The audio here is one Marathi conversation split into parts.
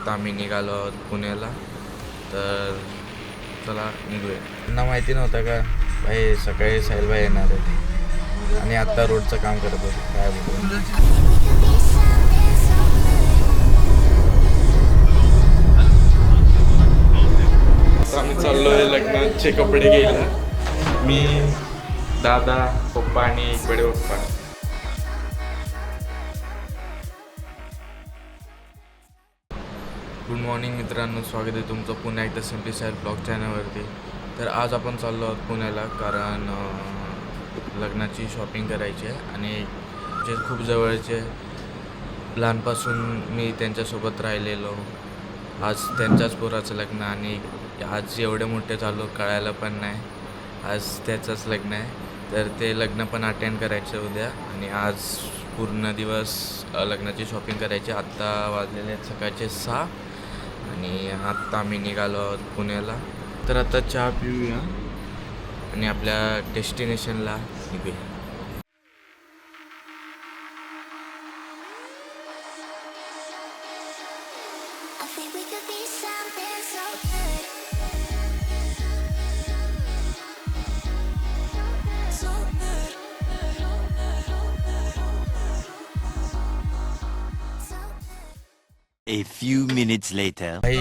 आत्ता आम्ही निघालो आहोत पुण्याला. तर चला निघूया. त्यांना माहिती नव्हतं का? भाई सकाळी साहिलभाई येणार आहे आणि आत्ता रोडचं काम करत होते. काय बोलतो आम्ही चाललो आहे लग्नाचे कपडे घ्यायला. मी दादा पप्पा आणि बडे पप्पा. गुड मॉर्निंग मित्रांनो स्वागत आहे तुमचं पुन्हा एकदा सिम्पली साहेब ब्लॉग चॅनलवरती तर आज आपण चाललो आहोत पुण्याला कारण लग्नाची शॉपिंग करायची आहे आणि जे खूप जवळचे लहानपासून मी त्यांच्यासोबत राहिलेलो. आज त्यांच्याच पोराचं लग्न आणि आज एवढे मोठे झालो कळायला पण नाही. आज त्याचंच लग्न आहे. तर ते लग्न पण अटेंड करायचं उद्या आणि आज पूर्ण दिवस लग्नाची शॉपिंग करायची. आत्ता वाजलेले आहेत सकाळचे सहा. आणि आत्ता आम्ही निघालो आहोत पुण्याला. तर आता चहा पिऊया आणि आपल्या डेस्टिनेशनला निघूया. So good. A few minutes later. भाई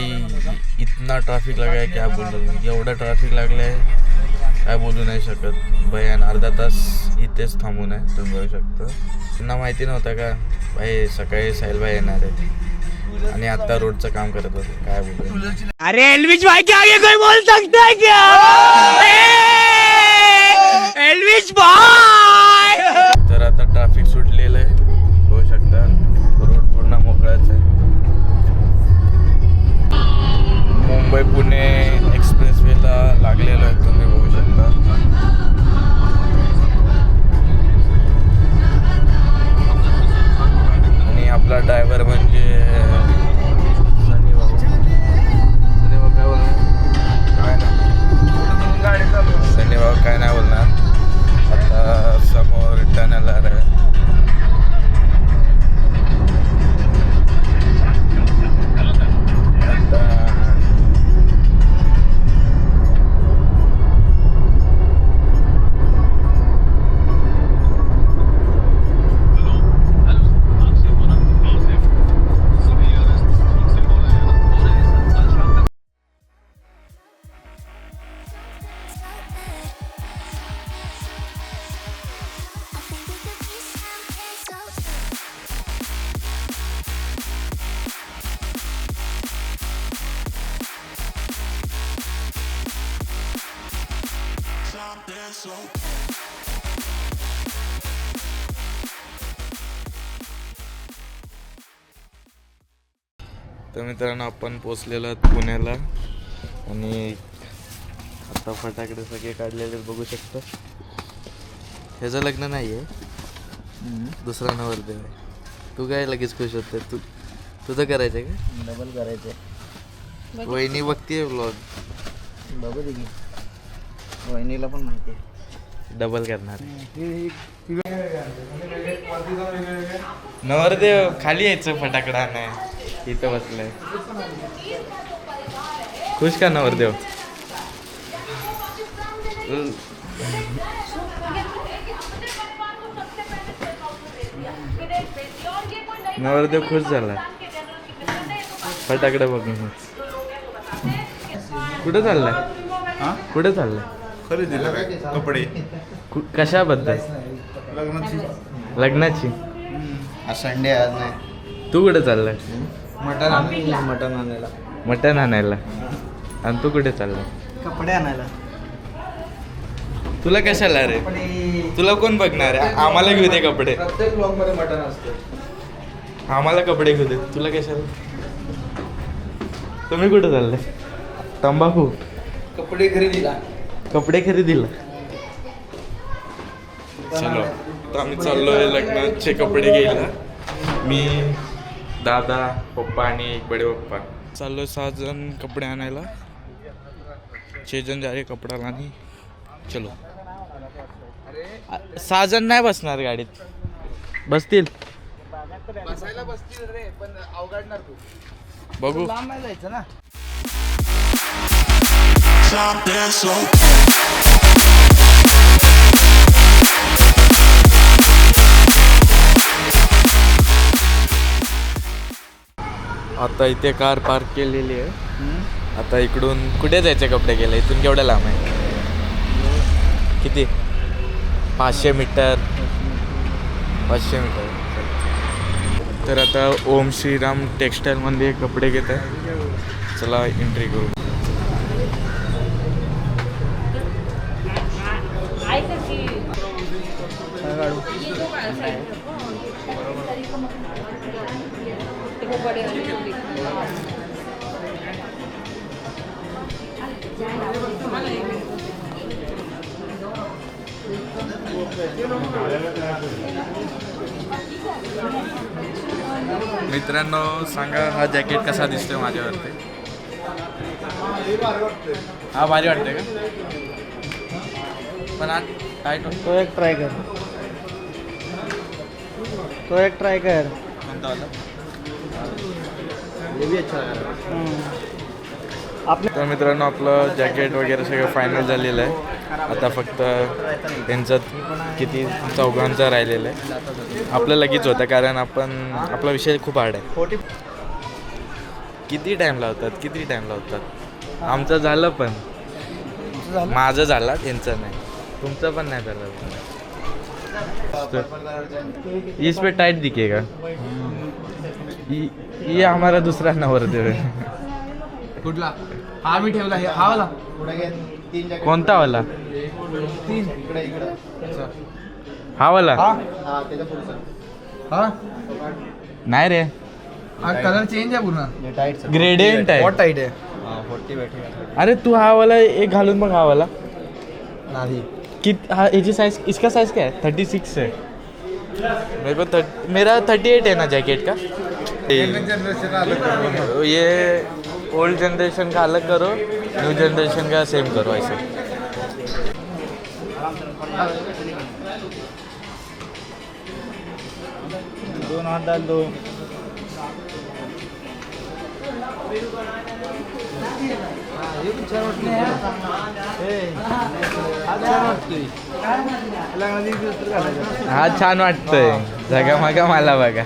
इतना ट्रॅफिक लगा है क्या बोलू? एवढं ट्रॅफिक लागलं आहे काय बोलू नाही शकत. भयान अर्धा तास इथेच थांबून आहे तुम्ही बघू शकता. त्यांना माहिती नव्हतं का? भाई सकाळी साहिलभाई येणार आहे आणि आत्ता रोडचं काम करत होते काय बोलू? अरे एलविश भाई के आगे कोई बोल सकता है क्या? एलविश भाई! ड्रायव्हर म्हणजे तर मित्रांनो आपण पोचलेलो आहोत पुण्याला. आणि आता फटाकडे सगळे काढलेले बघू शकता. ह्याचं लग्न नाही आहे दुसरा नवरदेव आहे. तू काय लगेच खुश होते? तू तुझं करायचं का? डबल करायचंय वहिनी बघतीये ब्लॉग बघू दे वहिनीला पण माहिती आहे. डबल करणार. नवरदेव खाली यायचं फटाकडा नाही इथं बसलंय खुश का नवरदेव नवरदेव खुश झाला. फटाकडे बघून. कुठं चाललाय? कुठं चाललाय? खरेदीला काय? कपडे. कशाबद्दल? लग्नाची. लग्नाची. आज संडे आज नाही. तू कुठे चाललाय? मटन आणायला मटन आणायला. मटण आणायला. आणि तू कुठे चाललाय कपडे आणायला. तुला कशाला रे? तुला कोण बघणार आहे? आम्हाला घेऊ दे कपडे. प्रत्येक ब्लॉगमध्ये मटन असतं. आम्हाला कपडे घेऊ दे. तुला कशाला? तुम्ही कुठे चाललाय तंबाखू. कपडे खरेदीला. कपडे खरेदीला. चलो. तर आम्ही चाललोय लग्नाचे कपडे घ्यायला. मी दादा पप्पा आणि बडे पप्पा. चाललोय सहा जण कपडे आणायला. छे जण जा रे कपडा आणि चलो. सहा जण नाही बसणार गाडीत. बसतील. बसायला बसतील रे पण अवघडणार तू. बघू. लांब नाही जायचं ना. आता इथे कार पार्क केलेली आहे. आता इकडून कुठे जायचे कपडे गेले इथून केवढं लांब आहे? किती? पाचशे मीटर. पाचशे मीटर. तर आता ओम श्रीराम टेक्स्टाईलमध्ये कपडे घेत आहे. चला एंट्री करू. मित्रांनो सांगा हा जॅकेट कसा दिसतोय माझ्यावरती? हा भारी वाटतंय का? पण हा टाईट तो एक ट्राय कर. तो एक ट्राय कर. कोणता तर मित्रांनो आपलं जॅकेट वगैरे सगळं फायनल झालेलं आहे. आता फक्त त्यांचं किती चौघांचं राहिलेलं आहे. आपलं लगेच होतं कारण आपण आपला विषय खूप हार्ड आहे. किती टाईम लावतात किती टाईम लावतात? आमचं झालं पण. माझं झालं त्यांचं नाही. तुमचं पण नाही झालं. इस पे टाइट दिखेगा. ये- ये हमारा दूसरा नवरदेव है कुठला? हा मी ठेवला हे. हा वाला? कोणता वाला? तीन. इकडे इकडे. हा वाला? हा? हा हा? नाही रे. हा कलर चेंज आहे पूर्ण. ग्रेडियंट आहे. टाईट आहे? हा अरे तू हा वाला एक घालून बघ हा वाला. नाही. कित हा याची साइज इसका साइज क्या है थर्टी सिक्स है मेरे को थर्ट मेरा थर्टी एट है ना जैकेट का? ये ओल्ड जनरेशन का अलग करो न्यू जनरेशन का सेम करो ऐसे दोन हात डाल दो हा छान वाटतंय. जगा मागा मला बघा.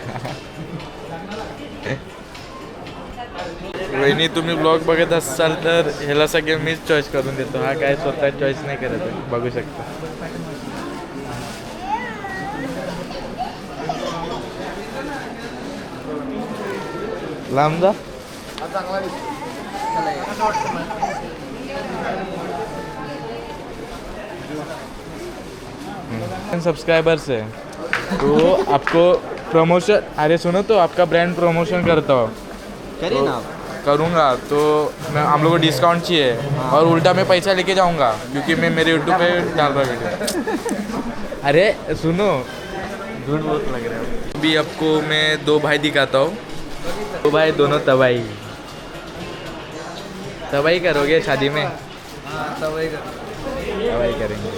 वहिनी तुम्ही ब्लॉग बघत असाल तर ह्याला सगळे मीच चॉईस करून देतो. हा काय स्वतः चॉईस नाही करत. बघू शकता. लांब जा. सब्सक्राइबर्स है तो आपको प्रमोशन अरे सुनो तो आपका ब्रांड प्रमोशन करता हो. करिए ना आप. करूँगा तो मैं हम लोग को डिस्काउंट चाहिए। और उल्टा मैं पैसा लेके जाऊँगा क्योंकि मैं मेरे यूट्यूब पे डाल रहा वीडियो अरे सुनो। झूठ बहुत लग रहा है। अभी आपको मैं दो भाई दिखाता हूँ। दो भाई दोनों तबाही। तबाही करोगे शादी में? तबाही करेंगे।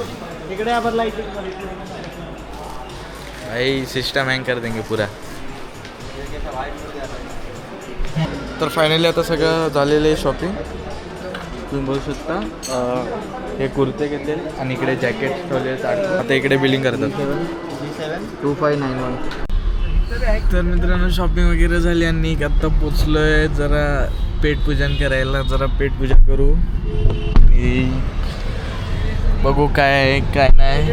इकडे आपण लाईट भाई सिस्टम हँग कर देंगे पुरा। तर फायनली आता सगळं झालेलं आहे शॉपिंग तुम्ही बघू शकता. हे कुर्ते घेतलेले आणि इकडे जॅकेट ठेवले आता इकडे बिलिंग करतात. Seven two five nine one तर मित्रांनो शॉपिंग वगैरे झाली आणि आत्ता पोचलो आहे जरा पेटपूजन करायला जरा पेटपूजा करू. आणि बघू काय आहे काय नाही.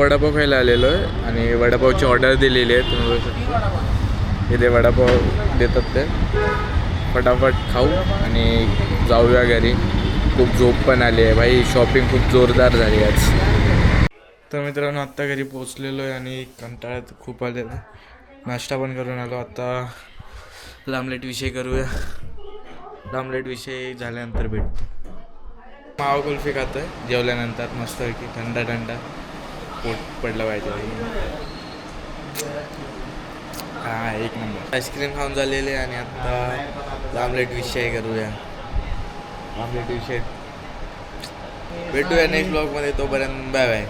वडापाव खायला आलेलो आहे आणि वडापावची ऑर्डर दिलेली आहे तुम्ही बघू शकता. इथे वडापाव देतात ते. फटाफट खाऊ आणि जाऊया घरी. खूप झोप पण आली आहे. भाई शॉपिंग खूप जोरदार झाली आज. तर मित्रांनो आत्ता घरी पोचलेलो आहे आणि कंटाळ्यात खूप आलेला नाश्ता पण करून आलो. आता लांबलेट विषय करूया. लांबलेटविषयी विषय झाल्यानंतर भेटतो. मावा कुल्फी खातो आहे जेवल्यानंतर मस्तपैकी थंडा थंडा पोट पडलं पाहिजे. हा एक नंबर. आईस्क्रीम खाऊन झालेले आणि आता आमलेट विषय करूया. आमलेट विषय. भेटूया नेक्स्ट ब्लॉगमध्ये तोपर्यंत बाय बाय